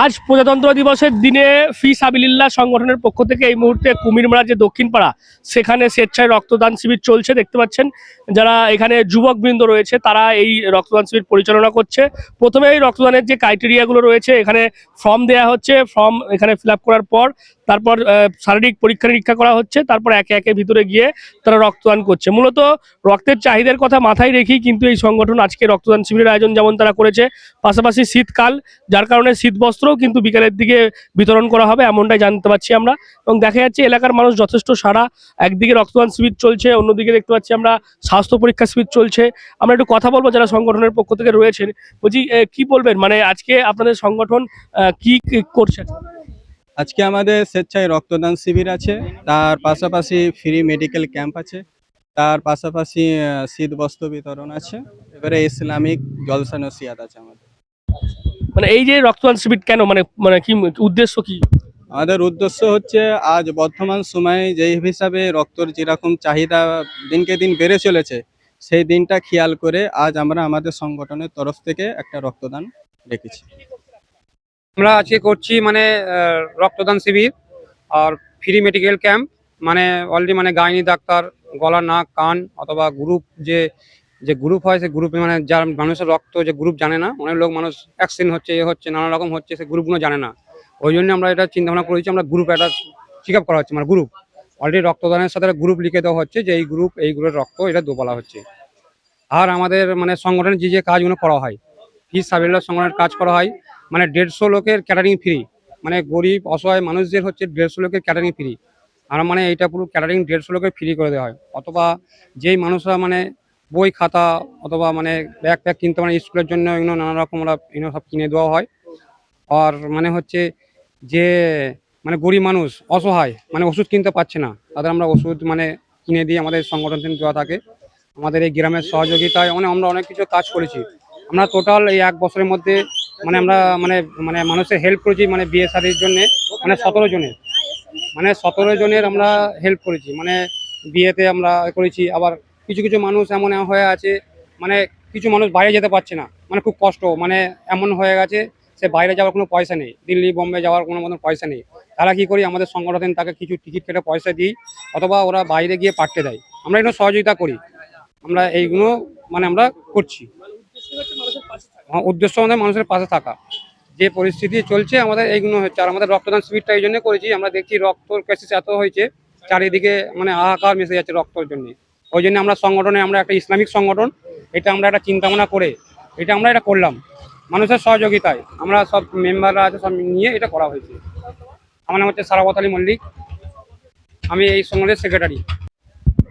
আজ প্রজাতন্ত্র দিবসের দিনে ফি সাবিলিল্লাহ সংগঠনের পক্ষ থেকে এই মুহূর্তে কুমিরমারা যে দক্ষিণপাড়া, সেখানে স্বেচ্ছায় রক্তদান শিবির চলছে, দেখতে পাচ্ছেন যারা এখানে যুবকবৃন্দ রয়েছে, তারা এই রক্তদান শিবির পরিচালনা করছে। প্রথমে এই রক্তদানের যে ক্রাইটেরিয়াগুলো রয়েছে, এখানে ফর্ম দেয়া হচ্ছে, ফর্ম এখানে ফিল করার পর, তারপর শারীরিক পরীক্ষা নিরীক্ষা করা হচ্ছে, তারপর একে একে ভিতরে গিয়ে তারা রক্তদান করছে। মূলত রক্তের চাহিদার কথা মাথায় রেখেই কিন্তু এই সংগঠন আজকে রক্তদান শিবিরের আয়োজন যেমন তারা করেছে, পাশাপাশি শীতকাল, যার কারণে শীত বস্ত্রও কিন্তু বিকালের দিকে বিতরণ করা হবে, এমনটাই জানতে পারছি আমরা। এবং দেখা যাচ্ছে এলাকার মানুষ যথেষ্ট সারা একদিকে রক্তদান শিবির চলছে, অন্যদিকে দেখতে পাচ্ছি আমরা স্বাস্থ্য পরীক্ষা শিবির চলছে। আমরা একটু কথা বলব যারা সংগঠনের পক্ষ থেকে রয়েছেন বলছি কি বলবেন? মানে আজকে আপনাদের সংগঠন কি করছে আজকে? আমাদের স্বেচ্ছায় রক্তদান শিবির আছে, তার পাশাপাশি ফ্রি মেডিকেল ক্যাম্প আছে, তার পাশাপাশি শীত বস্ত্র বিতরণ আছে, এবারে ইসলামিক জলসা নসিয়াত আছে আমাদের। মানে এই যে রক্তদান শিবির কেন? মানে মানে কি উদ্দেশ্য কি? আমাদের উদ্দেশ্য হচ্ছে আজ বর্তমান সময়ে যেই হিসাবে রক্তর যেরকম চাহিদা দিনকে দিন বেড়ে চলেছে সেই দিনটা খেয়াল করে আজ আমরা আমাদের সংগঠনের তরফ থেকে একটা রক্তদান রেখেছি আমরা আজকে করছি মানে আহ, রক্তদান শিবির আর ফ্রি মেডিকেল ক্যাম্প মানে অলরেডি মানে গাইনি ডাক্তার গলা নাক কান অথবা গ্রুপ যে যে গ্রুপ হয়, সে গ্রুপে মানে যার মানুষের রক্ত যে গ্রুপ জানে না, অনেক লোক মানুষ অ্যাক্সিডেন্ট হচ্ছে, এ হচ্ছে, নানা রকম হচ্ছে, সে গ্রুপগুলো জানে না। ওই জন্য আমরা এটা চিন্তা ভাবনা করেছি, আমরা গ্রুপ একটা চেক আপ করা হচ্ছে মানে গ্রুপ অলরেডি রক্তদানের সাথে গ্রুপ লিখে দেওয়া হচ্ছে যে এই গ্রুপ এই গ্রুপের রক্ত এটা দো বলা হচ্ছে। আর আমাদের মানে সংগঠনের যে যে কাজগুলো করা হয় ফিস সাবিল্লাহ সংগঠনের কাজ করা হয় মানে দেড়শো লোকের ক্যাটারিং ফ্রি মানে গরিব, অসহায় মানুষদের হচ্ছে দেড়শো লোকের ক্যাটারিং ফ্রি আর মানে এইটা পুরো ক্যাটারিং দেড়শো লোকের ফ্রি করে দেওয়া হয়। অথবা যেই মানুষরা মানে বই খাতা অথবা মানে ব্যাগ প্যাগ কিনতে মানে স্কুলের জন্য এগুলো নানা রকম ওরা এগুলো সব কিনে দেওয়া হয়। আর মানে হচ্ছে যে মানে গরিব মানুষ, অসহায় মানে ওষুধ কিনতে পারছে না। তাদের আমরা ওষুধ মানে কিনে দিয়ে আমাদের সংগঠন থেকে দেওয়া থাকে। আমাদের এই গ্রামের সহযোগিতায় মানে আমরা অনেক কিছু কাজ করেছি। আমরা টোটাল এই এক বছরের মধ্যে মানে আমরা মানে মানে মানুষের হেল্প করেছি মানে বিয়ে শাদির জন্য মানে সতেরো জনের। মানে সতেরো জনের আমরা হেল্প করেছি। মানে বিয়েতে আমরা করেছি, আবার কিছু কিছু মানুষ এমন হয়ে আছে মানে কিছু মানুষ বাইরে যেতে পারছে না মানে খুব কষ্ট মানে এমন হয়ে গেছে, সে বাইরে যাওয়ার কোনো পয়সা নেই, দিল্লি, বোম্বে যাওয়ার কোনো মতন পয়সা নেই। তারা কি করি, আমাদের সংগঠন তাকে কিছু টিকিট কেটে পয়সা দিই, অথবা ওরা বাইরে গিয়ে পাঠতে দেয়। আমরা এগুলো সহযোগিতা করি। আমরা এইগুলো মানে আমরা করছি। আমার উদ্দেশ্য আমাদের মানুষের পাশে থাকা। যে পরিস্থিতি চলছে, আমাদের এইগুলো হচ্ছে। আর আমাদের রক্তদান শিবিরটা এই জন্য করেছি, আমরা দেখছি রক্তর ক্রাইসিস এত হয়েছে, চারিদিকে মানে হাহাকার মিশে যাচ্ছে রক্তর জন্য। ওই জন্য আমরা সংগঠনে আমরা একটা ইসলামিক সংগঠন এটা আমরা একটা চিন্তা ভাবনা করে এটা আমরা এটা করলাম। মানুষের সহযোগিতায় আমরা সব মেম্বাররা আছে সব নিয়ে এটা করা হয়েছে। আমার নাম হচ্ছে সারাবত আলী মল্লিক। আমি এই সংগঠনের সেক্রেটারি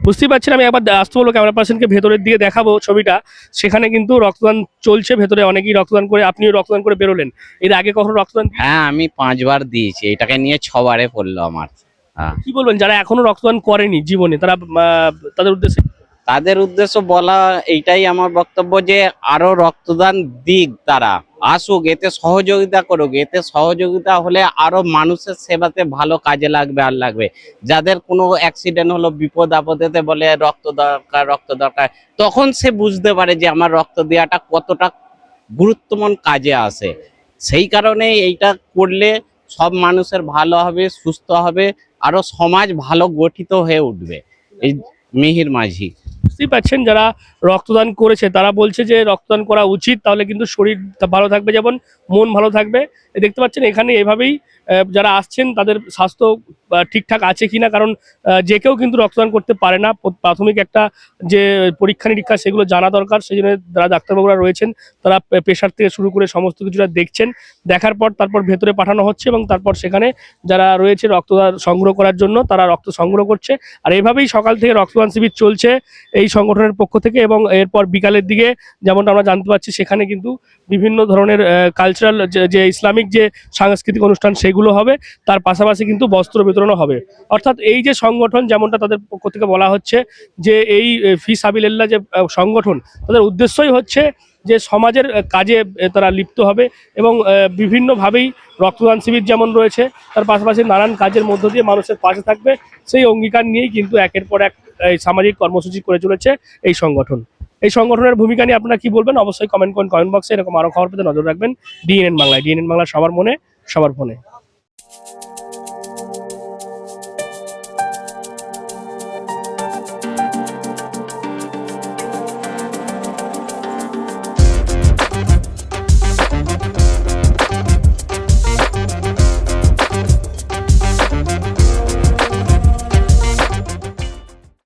বুঝতেই পারছেন আমি একবার আসতে বলব ক্যামেরা পার্সনকে ভেতরের দিকে দেখাবো ছবিটা। সেখানে কিন্তু রক্তদান চলছে ভেতরে অনেকেই রক্তদান করে আপনিও রক্তদান করে বেরোলেন। এর আগে কখনো রক্তদান হ্যাঁ আমি পাঁচবার দিয়েছি এটাকে নিয়ে ছবারে পড়ল আমার। কি বলবেন যারা এখনও রক্তদান করেনি জীবনে তারা তাদের উদ্দেশ্যে? তাদের উদ্দেশ্য বলা এইটাই আমার বক্তব্য যে আরও রক্তদান দিক তারা আসুক এতে সহযোগিতা করুক এতে সহযোগিতা হলে আরও মানুষের সেবাতে ভালো কাজে লাগবে আর লাগবে। যাদের কোনো অ্যাক্সিডেন্ট হলো বিপদ আপদেতে বলে রক্ত দরকার রক্ত দরকার তখন সে বুঝতে পারে যে আমার রক্ত দেওয়াটা কতটা গুরুত্বপূর্ণ কাজে আসে। সেই কারণে এইটা করলে সব মানুষের ভালো হবে, সুস্থ হবে, আরও সমাজ ভালো গঠিত হয়ে উঠবে। এই মিহির মাঝি। বুঝতেই পারছেন যারা রক্তদান করেছে, তারা বলছে যে রক্তদান করা উচিত, তাহলে কিন্তু শরীর ভালো থাকবে, যেমন মন ভালো থাকবে। দেখতে পাচ্ছেন এখানে এভাবেই যারা আসছেন, তাদের স্বাস্থ্য ঠিকঠাক আছে কিনা? কারণ যে কেউ কিন্তু রক্তদান করতে পারে না। প্রাথমিক একটা যে পরীক্ষা নিরীক্ষা, সেগুলো জানা দরকার। সেই জন্য যারা ডাক্তারবাবুরা রয়েছেন, তারা প্রেশার থেকে শুরু করে সমস্ত কিছুটা দেখছেন। দেখার পর তারপর ভেতরে পাঠানো হচ্ছে এবং তারপর সেখানে যারা রয়েছে রক্তদান সংগ্রহ করার জন্য, তারা রক্ত সংগ্রহ করছে। আর এভাবেই সকাল থেকে রক্তদান শিবির চলছে এই সংগঠনের পক্ষ থেকে এবং এরপর বিকালের দিকে যেমনটা আমরা জানতে পারছি, সেখানে কিন্তু বিভিন্ন ধরনের কালচারাল যে ইসলামিক যে সাংস্কৃতিক অনুষ্ঠান, সেগুলো হবে, তার পাশাপাশি কিন্তু বস্ত্র বিতরণও হবে। অর্থাৎ এই যে সংগঠন যেমনটা তাদের পক্ষ থেকে বলা হচ্ছে যে এই ফি সাবিল্লাহ যে সংগঠন, তাদের উদ্দেশ্যই হচ্ছে যে সমাজের কাজে তারা লিপ্ত হবে এবং বিভিন্নভাবেই রক্তদান শিবির যেমন রয়েছে, তার পাশাপাশি নানান কাজের মধ্য দিয়ে মানুষের পাশে থাকবে। সেই অঙ্গীকার নিয়েই কিন্তু একের পর এক এই সামাজিক কর্মসূচি করে চলেছে এই সংগঠন। এই সংগঠনের ভূমিকা নিয়ে আপনারা কি বলবেন? অবশ্যই কমেন্ট করুন, কমেন্ট বক্সে এরকম আরও খবর পেতে নজর রাখবেন। ডিএনএন বাংলায়, ডিএনএন বাংলা সবার মনে, সবার ফোনে। thank you